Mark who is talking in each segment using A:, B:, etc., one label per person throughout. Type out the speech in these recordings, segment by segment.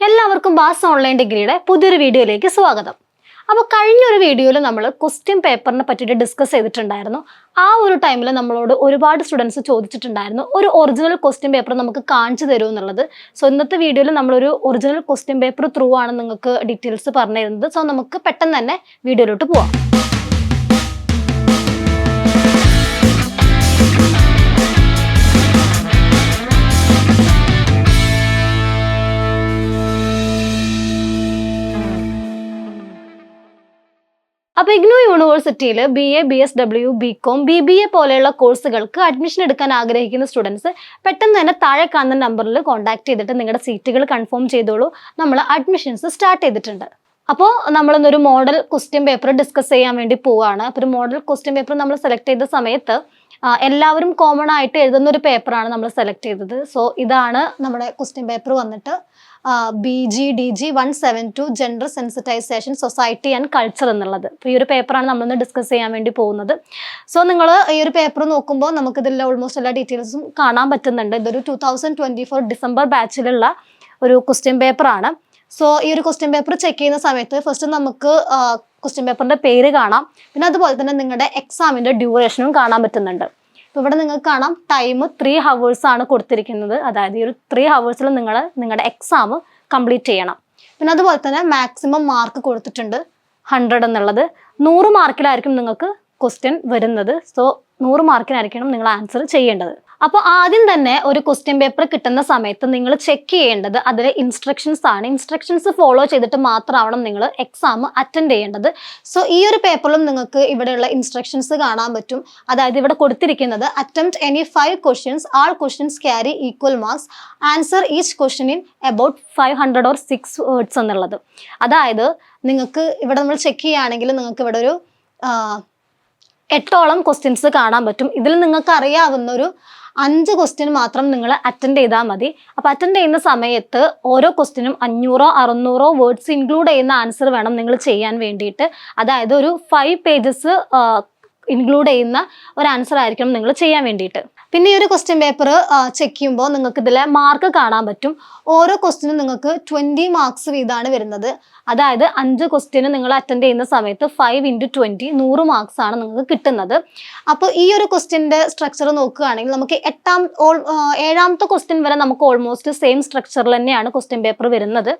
A: എല്ലാവർക്കും ബാസ് ഓൺലൈൻ ഡിഗ്രിയുടെ പുതിയൊരു വീഡിയോയിലേക്ക് സ്വാഗതം. അപ്പോൾ കഴിഞ്ഞൊരു വീഡിയോയിൽ നമ്മൾ ക്വസ്റ്റ്യൻ പേപ്പറിനെ പറ്റിയിട്ട് ഡിസ്കസ് ചെയ്തിട്ടുണ്ടായിരുന്നു. ആ ഒരു ടൈമിൽ നമ്മളോട് ഒരുപാട് സ്റ്റുഡൻസ് ചോദിച്ചിട്ടുണ്ടായിരുന്നു ഒരു ഒറിജിനൽ ക്വസ്റ്റ്യൻ പേപ്പർ നമുക്ക് കാണിച്ചു തരുമോ എന്നുള്ളത്. സോ ഇന്നത്തെ വീഡിയോയിൽ നമ്മളൊരു ഒറിജിനൽ ക്വസ്റ്റ്യൻ പേപ്പർ ത്രൂ ആണ് നിങ്ങൾക്ക് ഡീറ്റെയിൽസ് പറഞ്ഞു തരുന്നത് സോ നമുക്ക് പെട്ടെന്ന് തന്നെ വീഡിയോയിലോട്ട് പോവാം. അപ്പോൾ ഇഗ്നു യൂണിവേഴ്സിറ്റിയിൽ B A B S W B com B B A പോലെയുള്ള കോഴ്സുകൾക്ക് അഡ്മിഷൻ എടുക്കാൻ ആഗ്രഹിക്കുന്ന സ്റ്റുഡൻസ് പെട്ടെന്ന് തന്നെ താഴെ കാണുന്ന നമ്പറിൽ കോൺടാക്ട് ചെയ്തിട്ട് നിങ്ങളുടെ സീറ്റുകൾ കൺഫേം ചെയ്തോളൂ. നമ്മൾ അഡ്മിഷൻസ് സ്റ്റാർട്ട് ചെയ്തിട്ടുണ്ട്. അപ്പോൾ നമ്മളിന്നൊരു മോഡൽ ക്വസ്റ്റ്യൻ പേപ്പർ ഡിസ്കസ് ചെയ്യാൻ വേണ്ടി പോവുകയാണ് അപ്പോൾ ഒരു മോഡൽ ക്വസ്റ്റ്യൻ പേപ്പർ നമ്മൾ സെലക്ട് ചെയ്ത സമയത്ത് എല്ലാവരും കോമൺ ആയിട്ട് എഴുതുന്ന ഒരു പേപ്പറാണ് നമ്മൾ സെലക്ട് ചെയ്തത്. സോ ഇതാണ് നമ്മുടെ ക്വസ്റ്റ്യൻ പേപ്പർ വന്നിട്ട് B G D G one seven two gender sensitisation society and culture എന്നുള്ളത്. അപ്പോൾ ഈ ഒരു പേപ്പറാണ് നമ്മളിന്ന് ഡിസ്കസ് ചെയ്യാൻ വേണ്ടി പോകുന്നത്. സോ നിങ്ങൾ ഈ ഒരു പേപ്പർ നോക്കുമ്പോൾ നമുക്കിതിൽ ഓൾമോസ്റ്റ് എല്ലാ ഡീറ്റെയിൽസും കാണാൻ പറ്റുന്നുണ്ട്. ഇതൊരു two thousand twenty four December ബാച്ചിലുള്ള ഒരു ക്വസ്റ്റ്യൻ പേപ്പറാണ് സോ ഈ ഒരു ക്വസ്റ്റ്യൻ പേപ്പർ ചെക്ക് ചെയ്യുന്ന സമയത്ത് ഫസ്റ്റ് നമുക്ക് ക്വസ്റ്റ്യൻ പേപ്പറിന്റെ പേര് കാണാം. പിന്നെ അതുപോലെ തന്നെ നിങ്ങളുടെ എക്സാമിന്റെ ഡ്യൂറേഷനും കാണാൻ പറ്റുന്നുണ്ട്. അപ്പോൾ ഇവിടെ നിങ്ങൾക്ക് കാണാം ടൈം ത്രീ ഹവേഴ്സ് ആണ് കൊടുത്തിരിക്കുന്നത്. അതായത് ഈ ഒരു ത്രീ ഹവേഴ്സിൽ നിങ്ങൾ നിങ്ങളുടെ എക്സാം കംപ്ലീറ്റ് ചെയ്യണം. പിന്നെ അതുപോലെ തന്നെ മാക്സിമം മാർക്ക് കൊടുത്തിട്ടുണ്ട് ഹൺഡ്രഡ് എന്നുള്ളത്. നൂറ് മാർക്കിലായിരിക്കും നിങ്ങൾക്ക് ക്വസ്റ്റ്യൻ വരുന്നത്. സോ നൂറ് മാർക്കിനായിരിക്കണം നിങ്ങൾ ആൻസർ ചെയ്യേണ്ടത്. അപ്പോൾ ആദ്യം തന്നെ ഒരു ക്വസ്റ്റ്യൻ പേപ്പർ കിട്ടുന്ന സമയത്ത് നിങ്ങൾ ചെക്ക് ചെയ്യേണ്ടത് അതിലെ ഇൻസ്ട്രക്ഷൻസ് ആണ്. ഇൻസ്ട്രക്ഷൻസ് ഫോളോ ചെയ്തിട്ട് മാത്രമാവണം നിങ്ങൾ എക്സാം അറ്റൻഡ് ചെയ്യേണ്ടത്. സോ ഈ ഒരു പേപ്പറിലും നിങ്ങൾക്ക് ഇവിടെയുള്ള ഇൻസ്ട്രക്ഷൻസ് കാണാൻ പറ്റും. അതായത് ഇവിടെ കൊടുത്തിരിക്കുന്നത് attempt any five questions all questions carry equal marks answer each question in about five hundred or six words എന്നുള്ളത്. അതായത് നിങ്ങൾക്ക് ഇവിടെ നമ്മൾ ചെക്ക് ചെയ്യുകയാണെങ്കിൽ നിങ്ങൾക്ക് ഇവിടെ ഒരു എട്ടോളം ക്വസ്റ്റ്യൻസ് കാണാൻ പറ്റും. ഇതിൽ നിങ്ങൾക്ക് അറിയാവുന്ന ഒരു അഞ്ച് ക്വസ്റ്റ്യൻ മാത്രം നിങ്ങൾ അറ്റൻഡ് ചെയ്താൽ മതി. അപ്പോൾ അറ്റൻഡ് ചെയ്യുന്ന സമയത്ത് ഓരോ ക്വസ്റ്റ്യനും അഞ്ഞൂറോ അറുന്നൂറോ വേർഡ്സ് ഇൻക്ലൂഡ് ചെയ്യുന്ന ആൻസർ വേണം നിങ്ങൾ ചെയ്യാൻ വേണ്ടിയിട്ട്. അതായത് ഒരു ഫൈവ് പേജസ് ഇൻക്ലൂഡ് ചെയ്യുന്ന ഒരു ആൻസർ ആയിരിക്കണം നിങ്ങൾ ചെയ്യാൻ വേണ്ടിയിട്ട്. പിന്നെ ഈ ഒരു ക്വസ്റ്റ്യൻ പേപ്പർ ചെക്ക് ചെയ്യുമ്പോൾ നിങ്ങൾക്ക് ഇതിലെ മാർക്ക് കാണാൻ പറ്റും. ഓരോ ക്വസ്റ്റിനും നിങ്ങൾക്ക് ട്വന്റി മാർക്സ് വീതമാണ് വരുന്നത്. അതായത് അഞ്ച് ക്വസ്റ്റ്യന് നിങ്ങൾ അറ്റൻഡ് ചെയ്യുന്ന സമയത്ത് ഫൈവ് ഇന്റു ട്വന്റി നൂറ് മാർക്സ് ആണ് നിങ്ങൾക്ക് കിട്ടുന്നത്. അപ്പോൾ ഈ ഒരു ക്വസ്റ്റ്യന്റെ സ്ട്രക്ചർ നോക്കുകയാണെങ്കിൽ നമുക്ക് എട്ടാം ഓൾ ഏഴാമത്തെ ക്വസ്റ്റ്യൻ വരെ നമുക്ക് ഓൾമോസ്റ്റ് സെയിം സ്ട്രക്ചറിൽ തന്നെയാണ് ക്വസ്റ്റ്യൻ പേപ്പർ വരുന്നത്.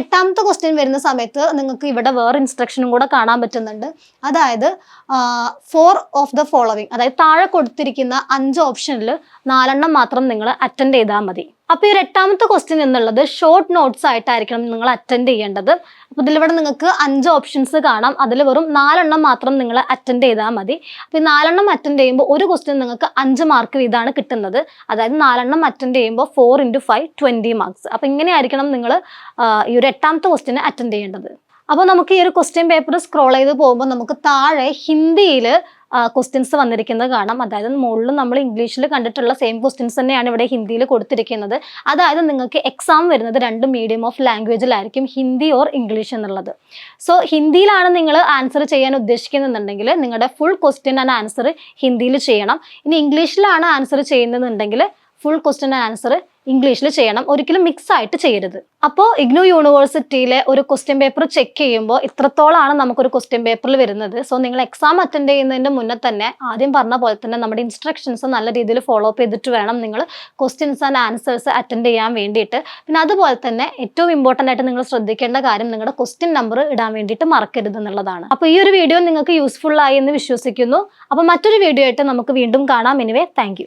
A: എട്ടാമത്തെ ക്വസ്റ്റ്യൻ വരുന്ന സമയത്ത് നിങ്ങൾക്ക് ഇവിടെ വേറെ ഇൻസ്ട്രക്ഷനും കൂടെ കാണാൻ പറ്റുന്നുണ്ട്. അതായത് ഫോർ ഓഫ് ദ ഫോളോവിങ് അതായത് താഴെ കൊടുത്തിരിക്കുന്ന അഞ്ച് ഓപ്ഷനിൽ നാലെണ്ണം മാത്രം നിങ്ങൾ അറ്റൻഡ് ചെയ്താൽ മതി. അപ്പോൾ ഈ ഒരു എട്ടാമത്തെ ക്വസ്റ്റ്യൻ എന്നുള്ളത് ഷോർട്ട് നോട്ട്സ് ആയിട്ടായിരിക്കണം നിങ്ങൾ അറ്റൻഡ് ചെയ്യേണ്ടത്. അപ്പോൾ ഇതിലിവിടെ നിങ്ങൾക്ക് അഞ്ച് ഓപ്ഷൻസ് കാണാം. അതിൽ വെറും നാലെണ്ണം മാത്രം നിങ്ങൾ അറ്റൻഡ് ചെയ്താൽ മതി. അപ്പോൾ ഈ നാലെണ്ണം അറ്റൻഡ് ചെയ്യുമ്പോൾ ഒരു ക്വസ്റ്റ്യൻ നിങ്ങൾക്ക് അഞ്ച് മാർക്ക് വീതമാണ് കിട്ടുന്നത്. അതായത് നാലെണ്ണം അറ്റൻഡ് ചെയ്യുമ്പോൾ four into five twenty marks അപ്പോൾ ഇങ്ങനെയായിരിക്കണം നിങ്ങൾ ഈ ഒരു എട്ടാമത്തെ ക്വസ്റ്റ്യന് അറ്റൻഡ് ചെയ്യേണ്ടത്. അപ്പോൾ നമുക്ക് ഈ ഒരു ക്വസ്റ്റ്യൻ പേപ്പർ സ്ക്രോൾ ചെയ്ത് പോകുമ്പോൾ നമുക്ക് താഴെ ഹിന്ദിയിൽ ക്വസ്റ്റ്യൻസ് വന്നിരിക്കുന്നത് കാണാം. അതായത് മുകളിൽ നമ്മൾ ഇംഗ്ലീഷിൽ കണ്ടിട്ടുള്ള സെയിം ക്വസ്റ്റ്യൻസ് തന്നെയാണ് ഇവിടെ ഹിന്ദിയിൽ കൊടുത്തിരിക്കുന്നത്. അതായത് നിങ്ങൾക്ക് എക്സാം വരുന്നത് രണ്ട് മീഡിയം ഓഫ് ലാംഗ്വേജിലായിരിക്കും ഹിന്ദി ഓർ ഇംഗ്ലീഷ് എന്നുള്ളത്. സോ ഹിന്ദിയിലാണ് നിങ്ങൾ ആൻസർ ചെയ്യാൻ ഉദ്ദേശിക്കുന്നുണ്ടെങ്കിൽ നിങ്ങളുടെ ഫുൾ ക്വസ്റ്റ്യൻ ആൻഡ് ആൻസർ ഹിന്ദിയിൽ ചെയ്യണം. ഇനി ഇംഗ്ലീഷിലാണ് ആൻസർ ചെയ്യുന്നതെന്നുണ്ടെങ്കിൽ ഫുൾ ക്വസ്റ്റ്യൻ ആൻസർ ഇംഗ്ലീഷിൽ ചെയ്യണം. ഒരിക്കലും മിക്സ് ആയിട്ട് ചെയ്യരുത്. അപ്പോൾ ഇഗ്നോ യൂണിവേഴ്സിറ്റിയിലെ ഒരു ക്വസ്റ്റ്യൻ പേപ്പർ ചെക്ക് ചെയ്യുമ്പോൾ ഇത്രത്തോളമാണ് നമുക്കൊരു ക്വസ്റ്റ്യൻ പേപ്പറിൽ വരുന്നത്. സോ നിങ്ങൾ എക്സാം അറ്റൻഡ് ചെയ്യുന്നതിന്റെ മുന്നേ തന്നെ ആദ്യം പറഞ്ഞ പോലെ തന്നെ നമ്മുടെ ഇൻസ്ട്രക്ഷൻസ് നല്ല രീതിയിൽ ഫോളോ അപ്പ് ചെയ്തിട്ട് വേണം നിങ്ങൾ ക്വസ്റ്റ്യൻസ് ആൻഡ് ആൻസേഴ്സ് അറ്റൻഡ് ചെയ്യാൻ വേണ്ടിയിട്ട്. പിന്നെ അതുപോലെ തന്നെ ഏറ്റവും ഇമ്പോർട്ടന്റ് ആയിട്ട് നിങ്ങൾ ശ്രദ്ധിക്കേണ്ട കാര്യം നിങ്ങളുടെ ക്വസ്റ്റ്യൻ നമ്പർ ഇടാൻ വേണ്ടിയിട്ട് മറക്കരുത് എന്നുള്ളതാണ്. അപ്പോൾ ഈ ഒരു വീഡിയോ നിങ്ങൾക്ക് യൂസ്ഫുൾ ആയി എന്ന് വിശ്വസിക്കുന്നു. അപ്പോൾ മറ്റൊരു വീഡിയോ ആയിട്ട് നമുക്ക് വീണ്ടും കാണാം. Anyway thank